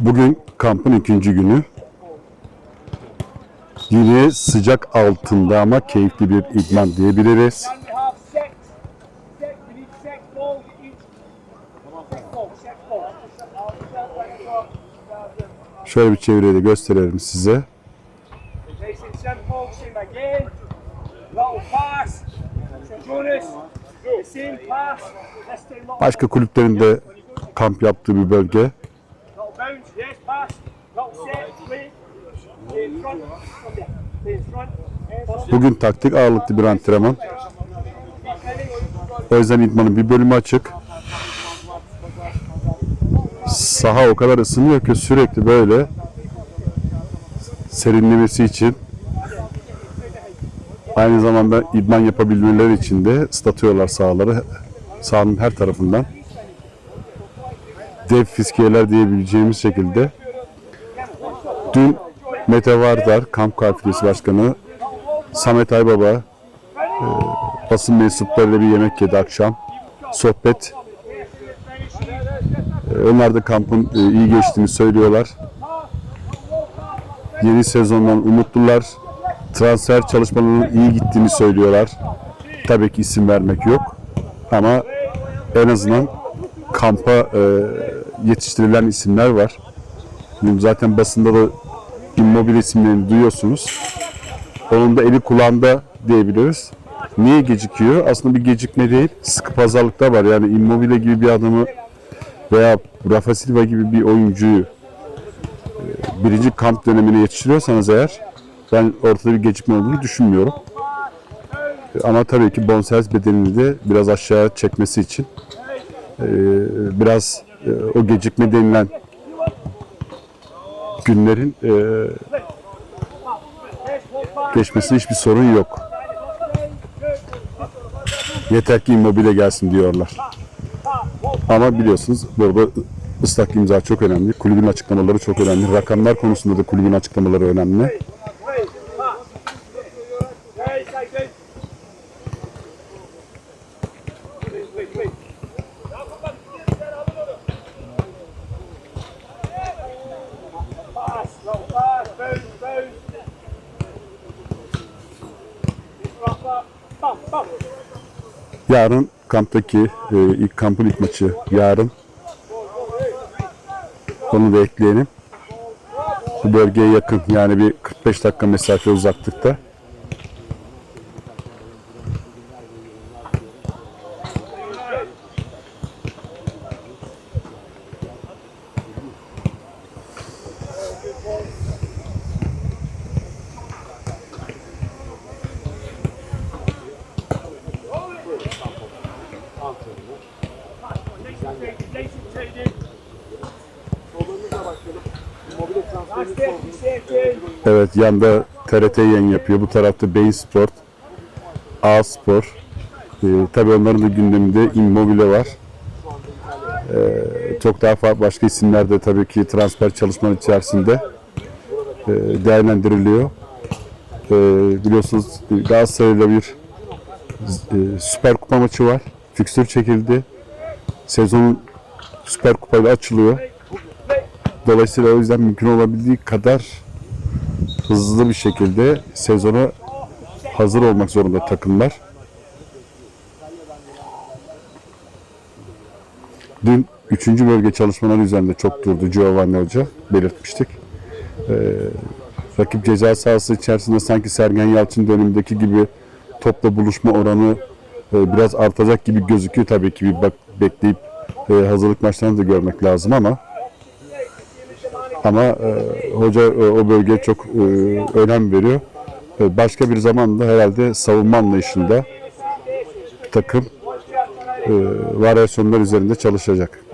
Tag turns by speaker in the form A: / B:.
A: Bugün kampın ikinci günü. Yine sıcak altında ama keyifli bir idman diyebiliriz. Şöyle bir çevreyi de gösterelim size. Başka kulüplerin de kamp yaptığı bir bölge.
B: Yes, pass. Little set.
A: Bugün taktik ağırlıklı bir antrenman. O yüzden idmanın bir bölümü açık. Saha o kadar ısınıyor ki sürekli böyle serinlemesi için aynı zamanda idman yapabilmeleri için de ıslatıyorlar sahaları sahanın her tarafından. Dev fiskiyeler diyebileceğimiz şekilde. Dün Mete Vardar, Kamp Kafilesi Başkanı Samet Aybaba e, basın mensuplarıyla bir yemek yedi akşam. Sohbet. E, onlar da kampın e, iyi geçtiğini söylüyorlar. Yeni sezondan umutlular. Transfer çalışmalarının iyi gittiğini söylüyorlar. Tabii ki isim vermek yok. Ama en azından kampa e, yetiştirilen isimler var. Zaten basında da Immobile isimlerini duyuyorsunuz. Onun da eli kulağında diyebiliriz. Niye gecikiyor? Aslında bir gecikme değil. Sıkı pazarlıkta var. Yani Immobile gibi bir adamı veya Rafa Silva gibi bir oyuncuyu e, birinci kamp dönemine yetiştiriyorsanız eğer ben ortada bir gecikme olduğunu düşünmüyorum. E, Ama tabii ki bonservis bedelini de biraz aşağı çekmesi için e, biraz e, o gecikme denilen günlerin e, geçmesine hiçbir sorun yok. Yeter ki immobile gelsin diyorlar. Ama biliyorsunuz burada ıslak imza çok önemli. Kulübün açıklamaları çok önemli. Rakamlar konusunda da kulübün açıklamaları önemli. Yarın kamptaki e, ilk kampın ilk maçı yarın. Onu da ekleyelim. Bu bölgeye yakın yani bir 45 dakika mesafe uzaklıkta. Evet yanda TRT yayın yapıyor. Bu tarafta Beyin Sport, A Spor. Ee, tabii onların da gündeminde Immobile var. Ee, çok daha farklı başka isimler de tabii ki transfer çalışmanın içerisinde e, değerlendiriliyor. Ee, biliyorsunuz Galatasaray'la bir e, Süper Kupa maçı var. Fikstür çekildi. Sezonun Süper Kupa ile açılıyor. Dolayısıyla o yüzden mümkün olabildiği kadar hızlı bir şekilde sezona hazır olmak zorunda takımlar. Dün 3. bölge çalışmaları üzerinde çok durdu Giovanni Hoca belirtmiştik. Ee, rakip ceza sahası içerisinde sanki Sergen Yalçın dönemindeki gibi topla buluşma oranı e, biraz artacak gibi gözüküyor. Tabii ki bir bak, bekleyip e, hazırlık maçlarını da görmek lazım ama ama e, hoca e, o bölgeye çok e, önem veriyor. E, başka bir zamanda herhalde savunma anlayışında takım e, varyasyonlar üzerinde çalışacak.